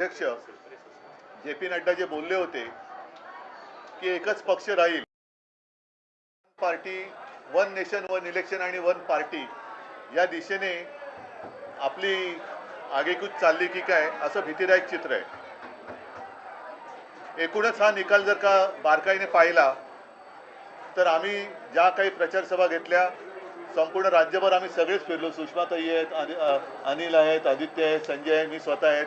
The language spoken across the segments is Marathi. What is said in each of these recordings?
अध्यक्ष जे पी नड्डा जे बोलले होते की एकच पक्ष राहील. Party one nation one election आणि वन पार्टी या दिशेने आपली आगेकूच चालली की काय असं भीतीदायक चित्र आहे. एकूणच हा निकाल जर का बारकाईने पाहिला तर आम्ही ज्या काही प्रचार सभा घेतल्या संपूर्ण राज्यभर आम्ही सगळेच फिरलो. सुषमाताई आहेत अनिल आहेत आदित्य आहेत संजय आहे मी स्वतः आहेत.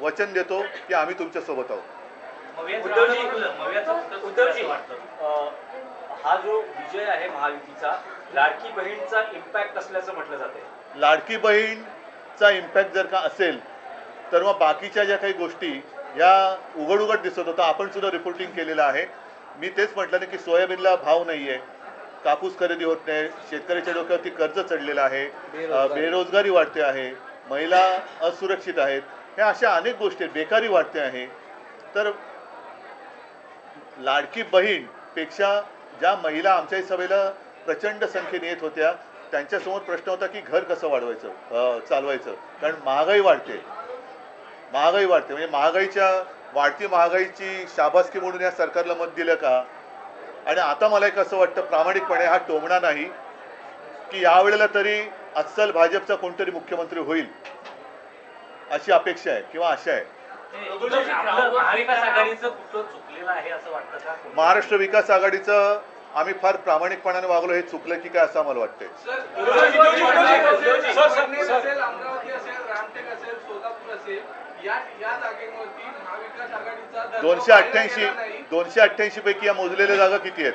वचन देतो की आम्ही तुमच्यासोबत आहोत. उद्धवजी उद्धवजी अ, हा जो विजय आहे महायुतीचा लाडकी बहीणचा इम्पॅक्ट असल्याचं म्हटलं जाते? लाडकी बहीणचा इम्पॅक्ट जर का असेल तर मग बाकीच्या ज्या काही गोष्टी या उघड उघड दिसत होता आपण सुद्धा रिपोर्टिंग केलेलं आहे. मी तेच म्हटलं ना की सोयाबीनला भाव नाही आहे कापूस खरेदी होत नाही शेतकऱ्याच्या डोक्यावरती कर्ज चढलेलं आहे बेरोजगारी वाढते आहे महिला असुरक्षित आहेत ह्या अशा अनेक गोष्टी बेकारी वाढते आहे. तर लाडकी बहीणपेक्षा ज्या महिला आमच्याही सभेला प्रचंड संख्येने येत होत्या त्यांच्यासमोर प्रश्न होता की घर कसं वाढवायचं? चालवायचं. कारण महागाई वाढते. महागाई वाढते. म्हणजे महागाईच्या वाढती महागाईची शाबासकी म्हणून या सरकारला मत दिलं का? आणि आता मला एक असं वाटतं प्रामाणिकपणे हा टोमणा नाही की यावेळेला तरी अस्सल भाजपचा कोणतरी मुख्यमंत्री होईल. अशी अपेक्षा आहे किंवा आशा आहे. उद्धवजी, आपलं महाविकास आघाडीचं कुठं चुकलेलं आहे असं वाटतं का? महाराष्ट्र विकास आघाडीचं आम्ही फार प्रामाणिकपणाने वागलो हे चुकलं की काय असं आम्हाला वाटतंय. उद्धवजी, उद्धवजी, उद्धवजी. सर, संगमेश्वर असेल अमरावती असेल रामटेक असेल सोलापूर असेल या या जागेवरती महाविकास आघाडीचा दर्जा दोनशे अठ्ठ्याऐंशी. दोनशे अठ्ठ्याऐंशी पैकी या मोजलेल्या जागा किती आहेत?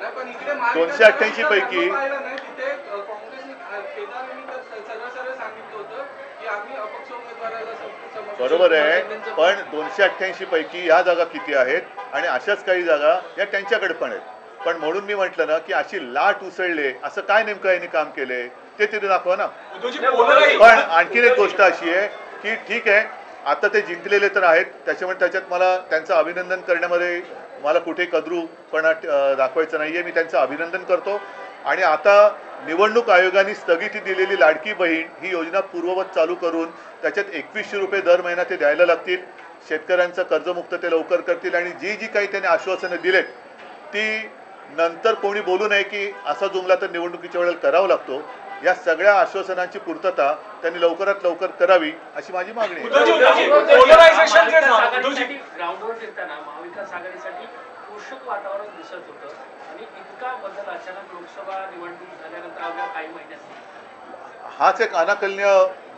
नाही, पण इकडे महाविकास 288 आघाडीचा पैकी- दर्जा पाहायला नाही. तिथे अ, काँग्रेसने अ, केदारने तर सरळ सरळ सांगितलं होतं की आम्ही अपक्ष उमेदवाराला सम- समर्थन बरोबर आहे पण दोनशे अठ्ठ्याऐंशी पैकी या जागा किती आहेत? आणि अशाच काही जागा या त्यांच्याकडे पण आहेत. पण म्हणून मी म्हटलं ना की अशी लाट उसळले असं काय नेमकं यांनी काम केलंय ते तिथे दाखवा ना. पण आणखीन एक गोष्ट अशी आहे की ठीक आहे आता ते जिंकलेले तर आहेत त्याच्यामुळे त्याच्यात मला त्यांचं अभिनंदन करण्यामध्ये मला कुठे कद्रूपणा दाखवायचं नाहीये. मी त्यांचं अभिनंदन करतो. आणि आता निवडणूक आयोगाने स्थगिती दिलेली लाडकी बहीण ही योजना पूर्ववत चालू करून त्याच्यात एकवीसशे रुपये दर महिना ते द्यायला लागतील. शेतकऱ्यांचं कर्जमुक्त ते लवकर करतील आणि जी जी काही त्यांनी आश्वासनं दिलेत ती नंतर कोणी बोलू नये की असा जुमला तर निवडणुकीच्या वेळेला करावा लागतो. या सगळ्या आश्वासनांची पूर्तता त्यांनी लवकरात लवकर करावी अशी माझी मागणी आहे. उद्धवजी, वातावरण दिसत होतं आणि इतका बदल अचानक लोकसभा निवडणूक झाल्यानंतर अवघ्या काही महिन्यात हाच एक अनाकलनीय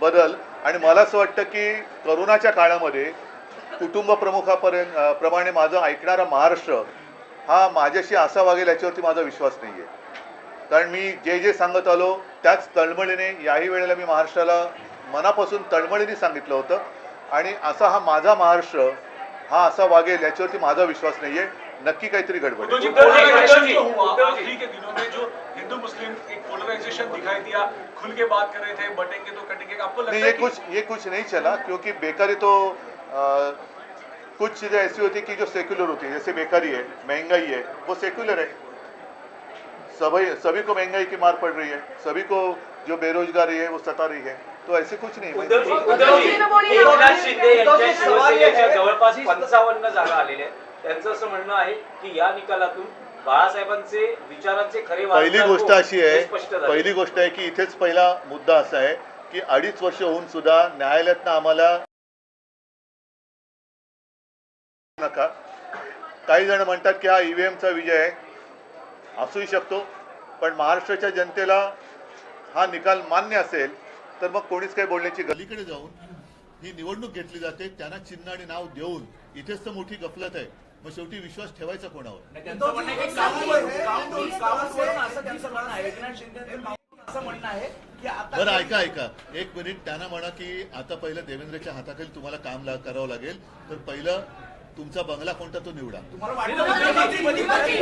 बदल आणि मला असं वाटतं की करोनाच्या काळामध्ये कुटुंब प्रमुखापर्यंत प्रमाणे माझं ऐकणारा महाराष्ट्र हा माझ्याशी असा वागेल याच्यावरती माझा विश्वास नाही आहे कारण मी जे जे सांगत आलो त्याच तळमळीने याही वेळेला मी महाराष्ट्राला मनापासून तळमळीने सांगितलं होतं आणि असा हा माझा महाराष्ट्र हा असा वागेल याच्यावरती माझा विश्वास नाही आहे नक्की काहीतरी गडबड आहे. उद्धवजी उद्धवजी, पोलराइजेशन उद्धवजी, जो हुआ। आखिरी के दिनों में जो हिंदू मुस्लिम एक पोलराइजेशन दिखाई दिया खुल के बात कर रहे थे बटेंगे तो कटेंगे आपको लगता नहीं है ये कुछ ये कुछ नहीं चला क्योंकि बेकारी तो अ, कुछ चीज़ें ऐसी होती कि जो सेक्युलर होती है जैसे बेकारी है महँगाई है वो सेक्युलर है सभी सभी को महँगाई की मार पड़ रही है सभी को जो बेरोजगारी है वो सता रही है तो ऐसे कुछ नहीं है एकनाथ शिंदे यांच्या शिवसेनेच्या जवळपास पंचावन्न जागा आलेल्या आहेत त्यांचं असं म्हणणं आहे की या निकालातून बाळासाहेबांचे विचारांचे खरे पहिली गोष्ट अशी हे आहे. पहिली गोष्ट आहे की इथेच पहिला मुद्दा असा आहे की अडीच वर्ष होऊन सुद्धा न्यायालयातनं आम्हाला नका. काही जण म्हणतात की हा ईव्हीएमचा विजय आहे. असूही शकतो पण महाराष्ट्राच्या जनतेला हा निकाल मान्य असेल तर मग कोणीच काही बोलण्याची गलीकडे जाऊन ही निवडणूक घेतली जाते त्यांना चिन्ह आणि नाव देऊन इथेच तर मोठी गफलत आहे. मग शेवटी विश्वास ठेवायचा कोणावर? त्यांचं म्हणणं आहे की काउंट- काउंट- काउंटवरून असं त्यांचं म्हणणं आहे. एकनाथ शिंदेचं काउंटवरून असं म्हणणं आहे की आता बरं ऐका ऐका. एक मिनिट. त्यांना म्हणा की आता पहिलं देवेंद्रच्या हाताखाली तुम्हाला काम ला- करावं लागेल. तर पहिलं तुमचा बंगला कोणता तो निवडा. तुम्हाला वाटतं का की कधी- कधी-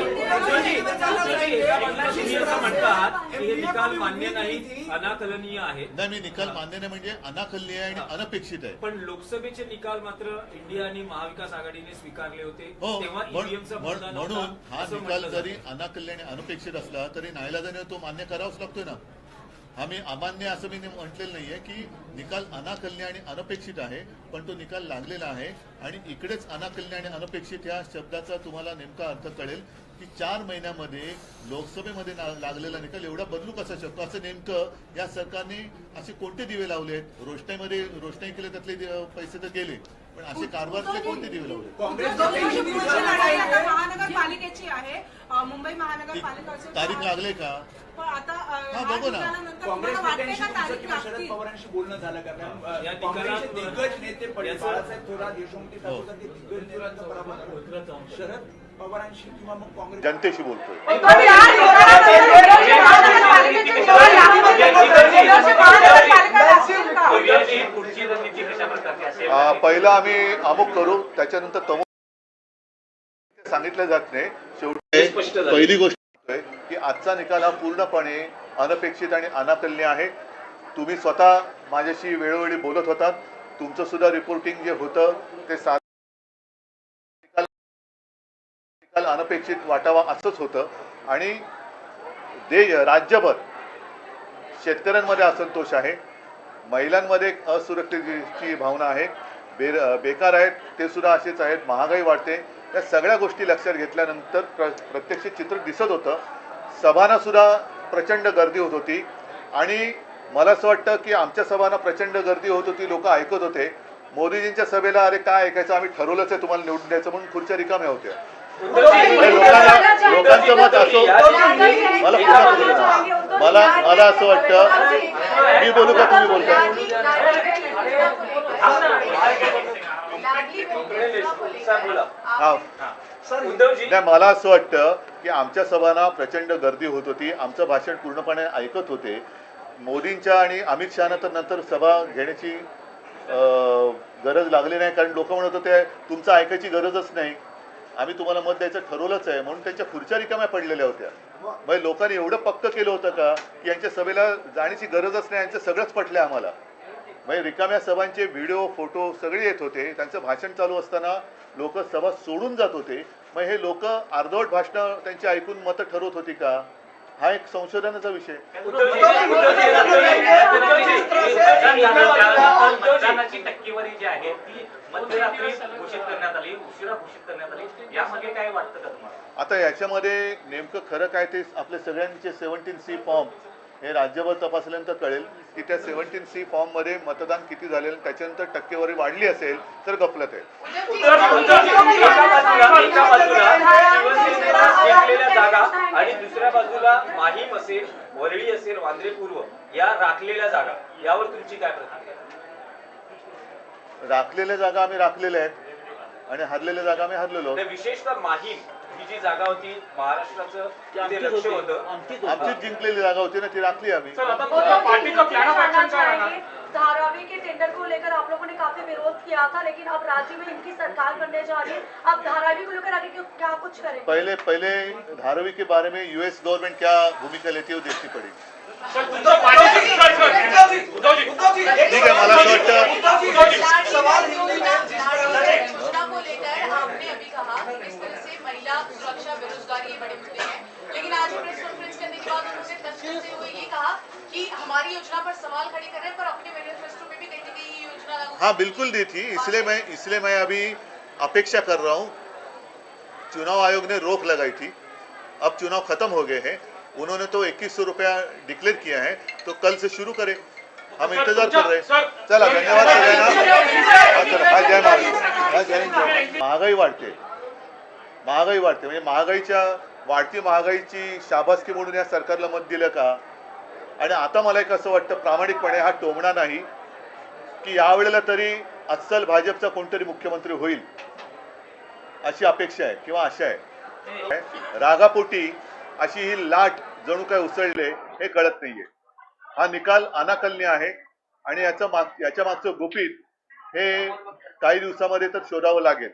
तुम्ही असं म्हणतात की हे निकाल मान्य नाही अनाकलनीय आहे. नाही मी निकाल मान्य नाही म्हणजे अनाकलनीय आणि अनपेक्षित आहे. पण लोकसभेचे निकाल मात्र इंडिया आणि महाविकास आघाडीने स्वीकारले होते. हो म्हणून हा निकाल जरी अनाकल्याने अनपेक्षित असला तरी नाईलाजाने तो मान्य करावाच लागतोय ना. हा मी अमान्य असं मी म्हटलेलं नाहीये की निकाल अनाकलनीय आणि अनपेक्षित आहे पण तो निकाल लागलेला आहे. आणि इकडेच अनाकलनीय आणि अनपेक्षित या शब्दाचा तुम्हाला नेमका अर्थ कळेल की चार महिन्यामध्ये लोकसभेमध्ये लागलेला निकाल एवढा बदलू कसा शकतो असं नेमकं या सरकारने असे कोणते दिवे लावलेत रोषणाईमध्ये रोषणाई केले त्यातले पैसे तर गेले. पण असे कारभारातले कोणते दिवे लावले? महानगरपालिकेची आहे. मुंबई महानगरपालिका तारीख लागले का? बघू ना. निकालानंतर काँग्रेस तुम्हाला वाटते नेत्यांशी का तुमचं तारीख किंवा शरद लागतील? पवारांशी बोलणं झालं का? कारण अ, या काँग्रेसचे निकालात- दिग्गज नेते बाळासाहेब थोरात यशवंती हो. ठाकूर दिग्गज नेत्यांचा पराभव शरद पवारांशी किंवा मग काँग्रेस जनतेशी बोलतोय. पहिलं आम्ही अमुक करू त्याच्यानंतर तमुक सांगितलं जात नाही. हे शेवटी. पहिली गोष्ट आहे की आजचा निकाल हा पूर्णपणे अनपेक्षित आणि अनाकल्य आहे. तुम्ही स्वतः माझ्याशी वेळोवेळी बोलत होतात. तुमचं सुद्धा रिपोर्टिंग जे होतं ते सा निकाल निकाल अनपेक्षित वाटावा असंच होतं. आणि देय राज्यभर शेतकऱ्यांमध्ये असंतोष आहे. महिलांमध्ये एक असुरक्षिततेची भावना आहे. बे बेकार आहेत ते सुद्धा असेच आहेत. महागाई वाढते. या सगळ्या गोष्टी लक्षात घेतल्यानंतर प्र प्रत्यक्ष चित्र दिसत होतं. सभांना सुद्धा प्रचंड गर्दी होत होती. आणि मला असं वाटतं की आमच्या सभांना प्रचंड गर्दी होत होती लोक ऐकत होते. मोदीजींच्या सभेला अरे काय ऐकायचं? आम्ही ठरवलंच आहे तुम्हाला निवडून द्यायचं. म्हणून खुर्च्या रिकाम्या होत्या. म्हणजे लोकांना लोकांचं मत असो मला मला मला असं वाटतं मी बोलू का तुम्ही बोलताय हा. नाही मला असं वाटतं की आमच्या सभांना प्रचंड गर्दी होत होती. आमचं भाषण पूर्णपणे ऐकत होते. मोदींच्या आणि अमित शहाना तर नंतर सभा घेण्याची गरज लागली नाही. कारण लोक म्हणत होते तुमचं ऐकायची गरजच नाही. आम्ही तुम्हाला मत द्यायचं ठरवलंच आहे. म्हणून त्यांच्या खुर्च्या रिकाम्या पडलेल्या होत्या. म्हणजे लोकांनी एवढं पक्क केलं होतं का? की यांच्या सभेला जाण्याची गरजच नाही. यांचं सगळंच पटलं आम्हाला. म्हणजे रिकाम्या सभांचे व्हिडिओ फोटो सगळे येत होते. त्यांचं भाषण चालू असताना लोक सभा सोडून जात होते. मग हे लोक अर्धवट भाषणं त्यांची ऐकून मतं ठरवत होती का? हा एक संशोधनाचा विषय. उद्धवजी उद्धवजी मतदानाची टक्केवारी जी आहे ती मध्यरात्री घोषित करण्यात आली उशिरा घोषित करण्यात आली यामागे काय वाटतं का तुम्हाला आता याच्यामध्ये नेमकं खरं काय ते आपले सगळ्यांचे सेव्हन्टीन सी फॉर्म हे राज्यभर तपासल्यानंतर कळेल की त्या सेव्हन्टीन सी फॉर्ममध्ये मतदान किती झालेलं त्याच्यानंतर टक्केवारी वाढली असेल तर गफलत आहे. आणि दुसऱ्या बाजूला माहीम असेल वरळी असेल वांद्रे पूर्व या राखलेल्या जागा यावर तुमची काय प्रतिक्रिया राखलेल्या जागा आम्ही राखलेल्या आहेत. आणि हरलेल्या जागा आम्ही हरलेलो. विशेषतः माहीम ही जी जागा होती महाराष्ट्राचं तिथे लक्ष होतं. आमचीच जिंकलेली जागा होती ना ती राखली आम्ही. पार्टी का प्लान ऑफ एक्शन क्या रहना धारावी के टेंडर को लेकर आप लोगों ने काफी विरोध किया था लेकिन अब राज्य में इनकी सरकार बनने जा रही है। अब धारावी को लेकर आगे क्यों- क्या कुछ करें पहले पहले धारावी के बारे में यूएस गवर्नमेंट क्या भूमिका लेती है वो देखनी पड़ेगी। ठीक है मला असं वाटतं बाद उन्होंने तथ्य देते हुए ये कहा कि हमारी योजना पर सवाल खड़े कर रहे हैं पर अपने मैनिफेस्टो में भी कहीं ना कहीं योजना हाँ बिल्कुल दी थी इसलिए मैं इसलिए मैं अभी अपेक्षा कर रहा हूँ चुनाव आयोग ने रोक लगाई थी अब चुनाव खत्म हो गए हैं उन्होंने तो इक्कीस सौ रुपया डिक्लेयर किया है तो कल से शुरू करें हम इंतज़ार कर रहे हैं चला धन्यवाद हा, हा, महागाई वाढते महागाई वाढते म्हणजे महागाईच्या वाढती महागाईची शाबासकी म्हणून या सरकारला मत दिलं का? आणि आता मला एक असं वाटतं प्रामाणिकपणे हा टोमणा नाही की यावेळेला तरी अस्सल भाजपचा कोणतरी मुख्यमंत्री होईल अशी अपेक्षा आहे किंवा आशा आहे. रागापोटी अशी ही लाट जणू काय उसळले हे कळत नाहीये. हा निकाल अनाकलनीय आहे आणि याचं माग याच्या मागचं गुपित हे काही दिवसामध्ये तर शोधावं लागेल.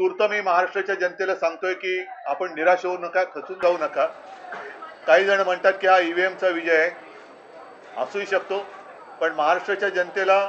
तूर्त मी महाराष्ट्राच्या जनतेला सांगतोय की आपण निराश होऊ नका खचून जाऊ नका. काही जण म्हणतात की हा ईव्हीएमचा विजय आहे. असूही शकतो पण महाराष्ट्राच्या जनतेला